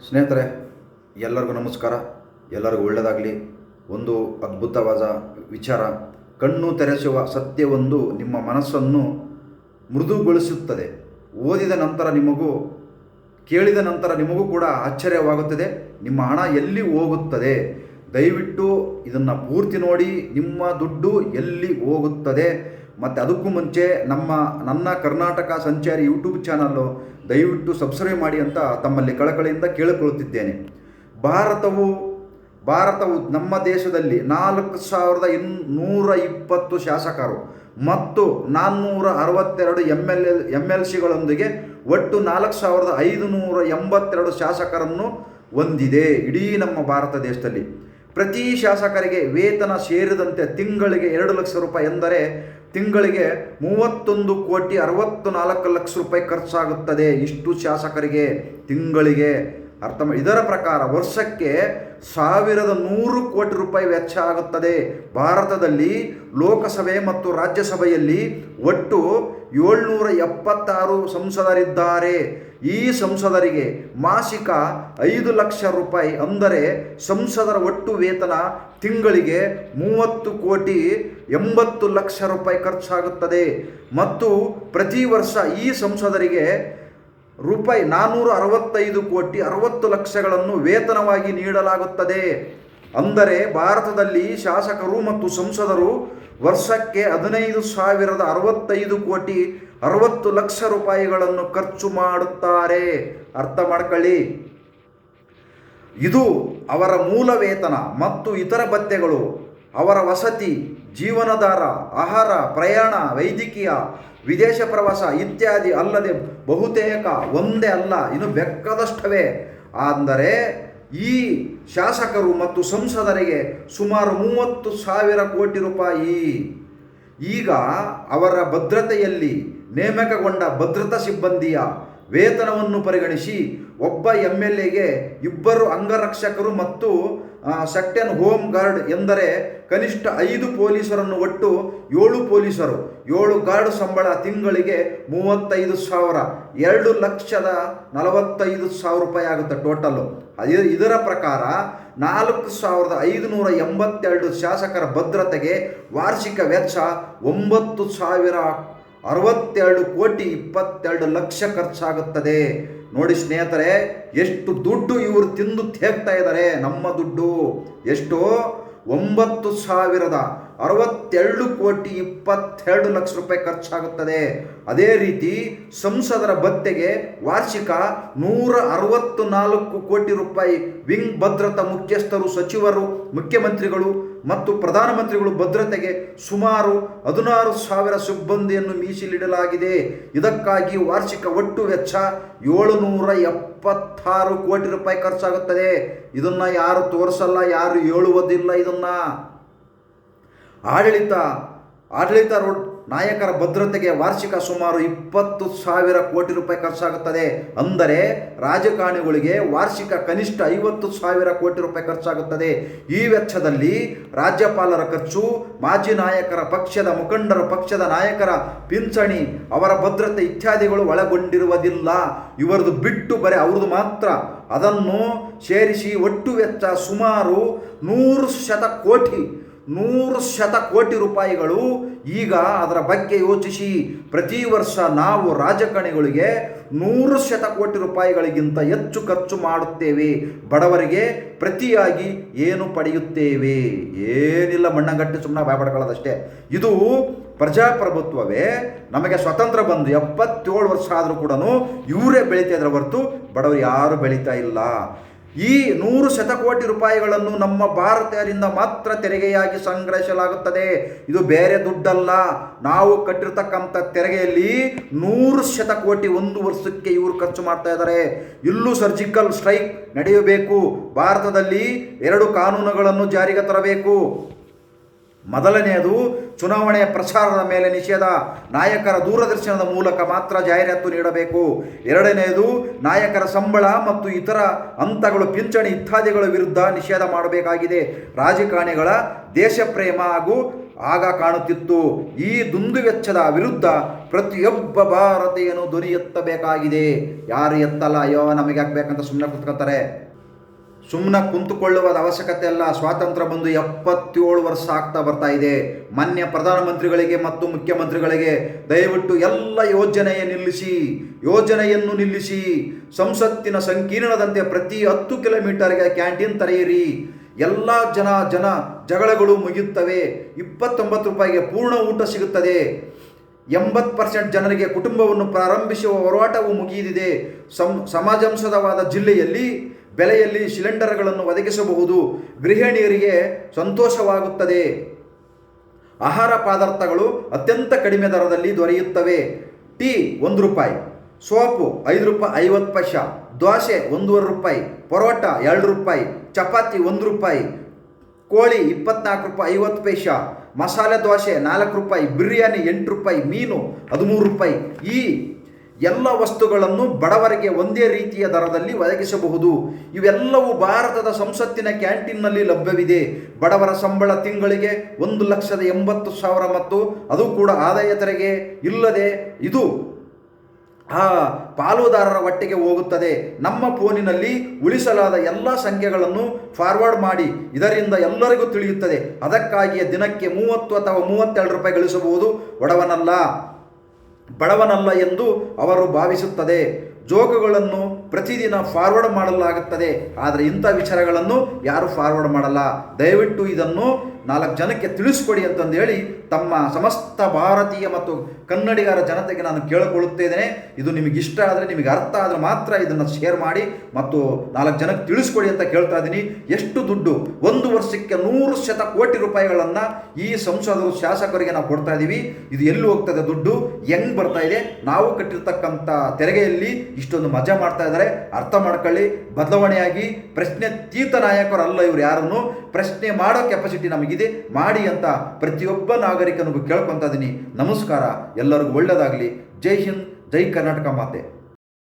ಸ್ನೇಹಿತರೆ, ಎಲ್ಲರಿಗೂ ನಮಸ್ಕಾರ. ಎಲ್ಲರಿಗೂ ಒಳ್ಳೆಯದಾಗಲಿ ಒಂದು ಅದ್ಭುತವಾದ ವಿಚಾರ. ಕಣ್ಣು ತೆರೆಸುವ ಸತ್ಯವೊಂದು ನಿಮ್ಮ ಮನಸ್ಸನ್ನು ಮೃದುಗೊಳಿಸುತ್ತದೆ. ಓದಿದ ನಂತರ ನಿಮಗೂ, ಕೇಳಿದ ನಂತರ ನಿಮಗೂ ಕೂಡ ಆಶ್ಚರ್ಯವಾಗುತ್ತದೆ. ನಿಮ್ಮ ಹಣ ಎಲ್ಲಿ ಹೋಗುತ್ತದೆ? ದಯವಿಟ್ಟು ಇದನ್ನು ಪೂರ್ತಿ ನೋಡಿ. ನಿಮ್ಮ ದುಡ್ಡು ಎಲ್ಲಿ ಹೋಗುತ್ತದೆ? ಮತ್ತು ಅದಕ್ಕೂ ಮುಂಚೆ ನಮ್ಮ, ನನ್ನ ಕರ್ನಾಟಕ ಸಂಚಾರಿ ಯೂಟ್ಯೂಬ್ ಚಾನಲ್ಲು ದಯವಿಟ್ಟು ಸಬ್ಸ್ಕ್ರೈಬ್ ಮಾಡಿ ಅಂತ ತಮ್ಮಲ್ಲಿ ಕಳಕಳಿಯಿಂದ ಕೇಳಿಕೊಳ್ಳುತ್ತಿದ್ದೇನೆ. ಭಾರತವು ಭಾರತವು ನಮ್ಮ ದೇಶದಲ್ಲಿ ನಾಲ್ಕು ಸಾವಿರದ ಇನ್ ನೂರ ಇಪ್ಪತ್ತು ಶಾಸಕರು ಮತ್ತು ನಾನ್ನೂರ ಅರವತ್ತೆರಡು M L L M L ಸಿಗಳೊಂದಿಗೆ ಒಟ್ಟು ನಾಲ್ಕು ಸಾವಿರದ ಐದು ನೂರ ಎಂಬತ್ತೆರಡು ಶಾಸಕರನ್ನು ಹೊಂದಿದೆ ಇಡೀ ನಮ್ಮ ಭಾರತ ದೇಶದಲ್ಲಿ. ಪ್ರತಿ ಶಾಸಕರಿಗೆ ವೇತನ ಸೇರಿದಂತೆ ತಿಂಗಳಿಗೆ ಎರಡು ಲಕ್ಷ ರೂಪಾಯಿ ಎಂದರೆ ತಿಂಗಳಿಗೆ ಮೂವತ್ತೊಂದು ಕೋಟಿ ಅರವತ್ತು ನಾಲ್ಕು ಲಕ್ಷ ರೂಪಾಯಿ ಖರ್ಚಾಗುತ್ತದೆ. ಇಷ್ಟು ಶಾಸಕರಿಗೆ ತಿಂಗಳಿಗೆ ಅರ್ಥ ಇದರ ಪ್ರಕಾರ ವರ್ಷಕ್ಕೆ ಸಾವಿರದ ನೂರು ಕೋಟಿ ರೂಪಾಯಿ ವೆಚ್ಚ ಆಗುತ್ತದೆ. ಭಾರತದಲ್ಲಿ ಲೋಕಸಭೆ ಮತ್ತು ರಾಜ್ಯಸಭೆಯಲ್ಲಿ ಒಟ್ಟು ಏಳ್ನೂರ ಎಪ್ಪತ್ತಾರು ಸಂಸದರಿದ್ದಾರೆ. ಈ ಸಂಸದರಿಗೆ ಮಾಸಿಕ ಐದು ಲಕ್ಷ ರೂಪಾಯಿ ಅಂದರೆ ಸಂಸದರ ಒಟ್ಟು ವೇತನ ತಿಂಗಳಿಗೆ ಮೂವತ್ತು ಕೋಟಿ ಎಂಬತ್ತು ಲಕ್ಷ ರೂಪಾಯಿ ಖರ್ಚಾಗುತ್ತದೆ. ಮತ್ತು ಪ್ರತಿ ವರ್ಷ ಈ ಸಂಸದರಿಗೆ ರೂಪಾಯಿ ನಾನ್ನೂರ ಅರವತ್ತೈದು ಕೋಟಿ ಅರವತ್ತು ಲಕ್ಷಗಳನ್ನು ವೇತನವಾಗಿ ನೀಡಲಾಗುತ್ತದೆ. ಅಂದರೆ ಭಾರತದಲ್ಲಿ ಶಾಸಕರು ಮತ್ತು ಸಂಸದರು ವರ್ಷಕ್ಕೆ ಹದಿನೈದು ಸಾವಿರದ ಅರವತ್ತೈದು ಕೋಟಿ ಅರವತ್ತು ಲಕ್ಷ ರೂಪಾಯಿಗಳನ್ನು ಖರ್ಚು ಮಾಡುತ್ತಾರೆ. ಅರ್ಥ ಮಾಡ್ಕೊಳ್ಳಿ. ಇದು ಅವರ ಮೂಲ ವೇತನ ಮತ್ತು ಇತರ ಭತ್ಯೆಗಳು ಅವರ ವಸತಿ ಜೀವನಾಧಾರ ಆಹಾರ, ಪ್ರಯಾಣ, ವೈದ್ಯಕೀಯ ವಿದೇಶ ಪ್ರವಾಸ ಇತ್ಯಾದಿ ಅಲ್ಲದೆ ಬಹುತೇಕ ಒಂದೇ ಅಲ್ಲ, ಇನ್ನು ಬೆಕ್ಕದಷ್ಟವೇ. ಅಂದರೆ ಈ ಶಾಸಕರು ಮತ್ತು ಸಂಸದರಿಗೆ ಸುಮಾರು ಮೂವತ್ತು ಸಾವಿರ ಕೋಟಿ ರೂಪಾಯಿ. ಈಗ ಅವರ ಭದ್ರತೆಯಲ್ಲಿ ನೇಮಕಗೊಂಡ ಭದ್ರತಾ ಸಿಬ್ಬಂದಿಯ ವೇತನವನ್ನು ಪರಿಗಣಿಸಿ ಒಬ್ಬ ಎಂ ಎಲ್ ಎಗೆ ಇಬ್ಬರು ಅಂಗರಕ್ಷಕರು ಮತ್ತು ಸೆಕ್ಟನ್ ಹೋಮ್ ಗಾರ್ಡ್ ಎಂದರೆ ಕನಿಷ್ಠ ಐದು ಪೊಲೀಸರನ್ನು ಒಟ್ಟು ಏಳು ಪೊಲೀಸರು. ಏಳು ಗಾರ್ಡ್ ಸಂಬಳ ತಿಂಗಳಿಗೆ ಮೂವತ್ತೈದು ಸಾವಿರ. ಎರಡು ಲಕ್ಷದ ನಲವತ್ತೈದು ಸಾವಿರ ರೂಪಾಯಿ ಆಗುತ್ತೆ ಟೋಟಲ್ಲು. ಇದರ ಪ್ರಕಾರ ನಾಲ್ಕು ಸಾವಿರದ ಐದುನೂರ ಎಂಬತ್ತೆರಡು ಶಾಸಕರ ಭದ್ರತೆಗೆ ವಾರ್ಷಿಕ ವೆಚ್ಚ ಒಂಬತ್ತು ಸಾವಿರ ಅರವತ್ತೆರಡು ಕೋಟಿ ಇಪ್ಪತ್ತೆರಡು ಲಕ್ಷ ಖರ್ಚಾಗುತ್ತದೆ. ನೋಡಿ ಸ್ನೇಹಿತರೆ, ಎಷ್ಟು ದುಡ್ಡು ಇವರು ತಿಂದು ತೇಗ್ತಾ ಇದ್ದಾರೆ ನಮ್ಮ ದುಡ್ಡು. ಎಷ್ಟು? ಒಂಬತ್ತು ಸಾವಿರದ ಅರವತ್ತೆರಡು ಕೋಟಿ ಇಪ್ಪತ್ತೆರಡು ಲಕ್ಷ ರೂಪಾಯಿ ಖರ್ಚಾಗುತ್ತದೆ. ಅದೇ ರೀತಿ ಸಂಸದರ ಭತ್ಯೆಗೆ ವಾರ್ಷಿಕ ನೂರ ಅರವತ್ತು ನಾಲ್ಕು ಕೋಟಿ ರೂಪಾಯಿ ವಿಂಗ್ ಭದ್ರತಾ ಮುಖ್ಯಸ್ಥರು, ಸಚಿವರು, ಮುಖ್ಯಮಂತ್ರಿಗಳು ಮತ್ತು ಪ್ರಧಾನಮಂತ್ರಿಗಳು ಭದ್ರತೆಗೆ ಸುಮಾರು ಹದಿನಾರು ಸಾವಿರ ಸಿಬ್ಬಂದಿಯನ್ನು ಮೀಸಲಿಡಲಾಗಿದೆ. ಇದಕ್ಕಾಗಿ ವಾರ್ಷಿಕ ಒಟ್ಟು ವೆಚ್ಚ ಏಳುನೂರ ಎಪ್ಪತ್ತಾರು ಕೋಟಿ ರೂಪಾಯಿ ಖರ್ಚಾಗುತ್ತದೆ. ಇದನ್ನು ಯಾರು ತೋರಿಸಲ್ಲ, ಯಾರು ಹೇಳುವುದಿಲ್ಲ ಇದನ್ನ. ಆಡಳಿತ ಆಡಳಿತ ರೋಡ್ ನಾಯಕರ ಭದ್ರತೆಗೆ ವಾರ್ಷಿಕ ಸುಮಾರು ಇಪ್ಪತ್ತು ಸಾವಿರ ಕೋಟಿ ರೂಪಾಯಿ ಖರ್ಚಾಗುತ್ತದೆ. ಅಂದರೆ ರಾಜಕಾರಣಿಗಳಿಗೆ ವಾರ್ಷಿಕ ಕನಿಷ್ಠ ಐವತ್ತು ಸಾವಿರ ಕೋಟಿ ರೂಪಾಯಿ ಖರ್ಚಾಗುತ್ತದೆ. ಈ ವೆಚ್ಚದಲ್ಲಿ ರಾಜ್ಯಪಾಲರ ಖರ್ಚು, ಮಾಜಿ ನಾಯಕರ ಪಕ್ಷದ ಮುಖಂಡರು, ಪಕ್ಷದ ನಾಯಕರ ಪಿಂಚಣಿ, ಅವರ ಭದ್ರತೆ ಇತ್ಯಾದಿಗಳು ಒಳಗೊಂಡಿರುವುದಿಲ್ಲ. ಇವರದು ಬಿಟ್ಟು ಬರೆ ಅವ್ರದ್ದು ಮಾತ್ರ. ಅದನ್ನು ಸೇರಿಸಿ ಒಟ್ಟು ವೆಚ್ಚ ಸುಮಾರು ನೂರು ಶತ ಕೋಟಿ ನೂರು ಶತ ಕೋಟಿ ರೂಪಾಯಿಗಳು ಈಗ ಅದರ ಬಗ್ಗೆ ಯೋಚಿಸಿ. ಪ್ರತಿ ವರ್ಷ ನಾವು ರಾಜಕಾರಣಿಗಳಿಗೆ ನೂರು ಶತ ಕೋಟಿ ರೂಪಾಯಿಗಳಿಗಿಂತ ಹೆಚ್ಚು ಖರ್ಚು ಮಾಡುತ್ತೇವೆ. ಬಡವರಿಗೆ ಪ್ರತಿಯಾಗಿ ಏನು ಪಡೆಯುತ್ತೇವೆ? ಏನಿಲ್ಲ ಮಣ್ಣಗಟ್ಟಿ ಸುಮ್ಮನೆ ಭಯಪಡ್ಕೊಳ್ಳೋದಷ್ಟೇ ಇದು ಪ್ರಜಾಪ್ರಭುತ್ವವೇ, ನಮಗೆ ಸ್ವತಂತ್ರ ಬಂದು ಎಪ್ಪತ್ತೇಳು ವರ್ಷ ಆದರೂ ಕೂಡ ಇವರೇ ಬೆಳೀತಾ ಇದ್ರೆ ಹೊರತು ಬಡವರು ಯಾರು ಬೆಳೀತಾ ಇಲ್ಲ. ಈ ನೂರು ಶತಕೋಟಿ ರೂಪಾಯಿಗಳನ್ನು ನಮ್ಮ ಭಾರತೀಯರಿಂದ ಮಾತ್ರ ತೆರಿಗೆಯಾಗಿ ಸಂಗ್ರಹಿಸಲಾಗುತ್ತದೆ. ಇದು ಬೇರೆ ದುಡ್ಡಲ್ಲ. ನಾವು ಕಟ್ಟಿರ್ತಕ್ಕಂಥ ತೆರಿಗೆಯಲ್ಲಿ ನೂರು ಶತಕೋಟಿ ಒಂದು ವರ್ಷಕ್ಕೆ ಇವರು ಖರ್ಚು ಮಾಡ್ತಾ ಇದ್ದಾರೆ. ಇಲ್ಲೂ ಸರ್ಜಿಕಲ್ ಸ್ಟ್ರೈಕ್ ನಡೆಯಬೇಕು. ಭಾರತದಲ್ಲಿ ಎರಡು ಕಾನೂನುಗಳನ್ನು ಜಾರಿಗೆ ತರಬೇಕು. ಮೊದಲನೆಯದು ಚುನಾವಣೆಯ ಪ್ರಚಾರದ ಮೇಲೆ ನಿಷೇಧ. ನಾಯಕರ ದೂರದರ್ಶನದ ಮೂಲಕ ಮಾತ್ರ ಜಾಹೀರಾತು ನೀಡಬೇಕು. ಎರಡನೆಯದು ನಾಯಕರ ಸಂಬಳ ಮತ್ತು ಇತರ ಹಂತಗಳು, ಪಿಂಚಣಿ ಇತ್ಯಾದಿಗಳ ವಿರುದ್ಧ ನಿಷೇಧ ಮಾಡಬೇಕಾಗಿದೆ. ರಾಜಕಾರಣಿಗಳ ದೇಶ ಪ್ರೇಮ ಹಾಗೂ ಆಗ ಕಾಣುತ್ತಿತ್ತು. ಈ ದುಂದುವೆಚ್ಚದ ವಿರುದ್ಧ ಪ್ರತಿಯೊಬ್ಬ ಭಾರತೀಯನು ಧ್ವನಿ ಎತ್ತಬೇಕಾಗಿದೆ ಯಾರು ಎತ್ತಲ್ಲ? ಅಯ್ಯೋ ನಮಗೆ ಹಾಕ್ಬೇಕಂತ ಸುಮ್ಮನೆ ಕುತ್ಕೋತಾರೆ ಸುಮ್ಮನೆ ಕುಂತುಕೊಳ್ಳುವ ಅವಶ್ಯಕತೆ ಅಲ್ಲ. ಸ್ವಾತಂತ್ರ್ಯ ಬಂದು ಎಪ್ಪತ್ತೇಳು ವರ್ಷ ಆಗ್ತಾ ಬರ್ತಾ ಇದೆ. ಮಾನ್ಯ ಪ್ರಧಾನಮಂತ್ರಿಗಳಿಗೆ ಮತ್ತು ಮುಖ್ಯಮಂತ್ರಿಗಳಿಗೆ ದಯವಿಟ್ಟು ಎಲ್ಲ ಯೋಜನೆಯ ನಿಲ್ಲಿಸಿ, ಯೋಜನೆಯನ್ನು ನಿಲ್ಲಿಸಿ, ಸಂಸತ್ತಿನ ಸಂಕೀರ್ಣದಂತೆ ಪ್ರತಿ ಹತ್ತು ಕಿಲೋಮೀಟರ್ಗೆ ಕ್ಯಾಂಟೀನ್ ತೆರೆಯಿರಿ. ಎಲ್ಲ ಜನ ಜನ ಜಗಳಗಳು ಮುಗಿಯುತ್ತವೆ. ಇಪ್ಪತ್ತೊಂಬತ್ತು ರೂಪಾಯಿಗೆ ಪೂರ್ಣ ಊಟ ಸಿಗುತ್ತದೆ. ಎಂಬತ್ತು ಪರ್ಸೆಂಟ್ ಜನರಿಗೆ ಕುಟುಂಬವನ್ನು ಪ್ರಾರಂಭಿಸುವ ಹೋರಾಟವು ಮುಗಿದಿದೆ. ಸಮಾಜಂಶದವಾದ ಜಿಲ್ಲೆಯಲ್ಲಿ ಬೆಲೆಯಲ್ಲಿ ಸಿಲಿಂಡರ್ಗಳನ್ನು ಒದಗಿಸಬಹುದು. ಗೃಹಿಣಿಯರಿಗೆ ಸಂತೋಷವಾಗುತ್ತದೆ. ಆಹಾರ ಪದಾರ್ಥಗಳು ಅತ್ಯಂತ ಕಡಿಮೆ ದರದಲ್ಲಿ ದೊರೆಯುತ್ತವೆ. ಟೀ ಒಂದು ರೂಪಾಯಿ, ಸೋಪು ಐದು ರೂಪಾಯಿ ಐವತ್ತು ಪೈಸಾ, ದೋಸೆ ಒಂದೂವರೆ ರೂಪಾಯಿ, ಪರೋಟ ಎರಡು ರೂಪಾಯಿ, ಚಪಾತಿ ಒಂದು ರೂಪಾಯಿ, ಕೋಳಿ ಇಪ್ಪತ್ನಾಲ್ಕು ರೂಪಾಯಿ ಐವತ್ತು ಪೈಸಾ, ಮಸಾಲೆ ದೋಸೆ ನಾಲ್ಕು ರೂಪಾಯಿ, ಬಿರಿಯಾನಿ ಎಂಟು ರೂಪಾಯಿ, ಮೀನು ಹದಿಮೂರು ರೂಪಾಯಿ. ಈ ಎಲ್ಲ ವಸ್ತುಗಳನ್ನು ಬಡವರಿಗೆ ಒಂದೇ ರೀತಿಯ ದರದಲ್ಲಿ ಒದಗಿಸಬಹುದು. ಇವೆಲ್ಲವೂ ಭಾರತದ ಸಂಸತ್ತಿನ ಕ್ಯಾಂಟೀನ್ನಲ್ಲಿ ಲಭ್ಯವಿದೆ. ಬಡವರ ಸಂಬಳ ತಿಂಗಳಿಗೆ ಒಂದು ಲಕ್ಷದ ಎಂಬತ್ತು ಸಾವಿರ ಮತ್ತು ಅದು ಕೂಡ ಆದಾಯ ತೆರಿಗೆ ಇಲ್ಲದೆ ಇದು ಆ ಪಾಲುದಾರರ ಒಟ್ಟಿಗೆ ಹೋಗುತ್ತದೆ. ನಮ್ಮ ಫೋನಿನಲ್ಲಿ ಉಳಿಸಲಾದ ಎಲ್ಲ ಸಂಖ್ಯೆಗಳನ್ನು ಫಾರ್ವರ್ಡ್ ಮಾಡಿ. ಇದರಿಂದ ಎಲ್ಲರಿಗೂ ತಿಳಿಯುತ್ತದೆ. ಅದಕ್ಕಾಗಿಯೇ ದಿನಕ್ಕೆ ಮೂವತ್ತು ಅಥವಾ ಮೂವತ್ತೆರಡು ರೂಪಾಯಿ ಗಳಿಸಬಹುದು. ಒಡವನಲ್ಲ ಬಡವನಲ್ಲ ಎಂದು ಅವರು ಭಾವಿಸುತ್ತದೆ. ಜೋಕುಗಳನ್ನು ಪ್ರತಿದಿನ ಫಾರ್ವರ್ಡ್ ಮಾಡಲಾಗುತ್ತದೆ. ಆದರೆ ಇಂಥ ವಿಚಾರಗಳನ್ನು ಯಾರು ಫಾರ್ವರ್ಡ್ ಮಾಡಲ್ಲ. ದಯವಿಟ್ಟು ಇದನ್ನು ನಾಲ್ಕು ಜನಕ್ಕೆ ತಿಳಿಸ್ಕೊಡಿ ಅಂತಂದು ಹೇಳಿ ತಮ್ಮ ಸಮಸ್ತ ಭಾರತೀಯ ಮತ್ತು ಕನ್ನಡಿಗರ ಜನತೆಗೆ ನಾನು ಕೇಳಿಕೊಳ್ಳುತ್ತಿದ್ದೇನೆ ಇದು ನಿಮಗೆ ಇಷ್ಟ ಆದರೆ, ನಿಮಗೆ ಅರ್ಥ ಆದರೆ ಮಾತ್ರ ಇದನ್ನು ಶೇರ್ ಮಾಡಿ ಮತ್ತು ನಾಲ್ಕು ಜನಕ್ಕೆ ತಿಳಿಸ್ಕೊಡಿ ಅಂತ ಕೇಳ್ತಾ ಇದ್ದೀನಿ. ಎಷ್ಟು ದುಡ್ಡು? ಒಂದು ವರ್ಷಕ್ಕೆ ನೂರು ಶತ ಕೋಟಿ ರೂಪಾಯಿಗಳನ್ನು ಈ ಸಂಸದರು, ಶಾಸಕರಿಗೆ ನಾವು ಕೊಡ್ತಾ ಇದ್ದೀವಿ. ಇದು ಎಲ್ಲಿ ಹೋಗ್ತದೆ ದುಡ್ಡು? ಹೆಂಗೆ ಬರ್ತಾ ಇದೆ? ನಾವು ಕಟ್ಟಿರ್ತಕ್ಕಂಥ ತೆರಿಗೆಯಲ್ಲಿ ಇಷ್ಟೊಂದು ಮಜಾ ಮಾಡ್ತಾ ಇದ್ದಾರೆ. ಅರ್ಥ ಮಾಡ್ಕೊಳ್ಳಿ. ಬದಲಾವಣೆಯಾಗಿ ಪ್ರಶ್ನೆ ತೀತ ನಾಯಕರಲ್ಲ ಇವರು ಯಾರನ್ನು. ಪ್ರಶ್ನೆ ಮಾಡೋ ಕೆಪಾಸಿಟಿ ನಮಗಿದೆ. ಮಾಡಿ ಅಂತ ಪ್ರತಿಯೊಬ್ಬ ನಾಗರಿಕನಿಗೂ ಕೇಳ್ಕೊತಾ ಇದ್ದೀನಿ ನಮಸ್ಕಾರ. ಎಲ್ಲರಿಗೂ ಒಳ್ಳೆಯದಾಗಲಿ ಜೈ ಹಿಂದ್, ಜೈ ಕರ್ನಾಟಕ ಮಾತೆ.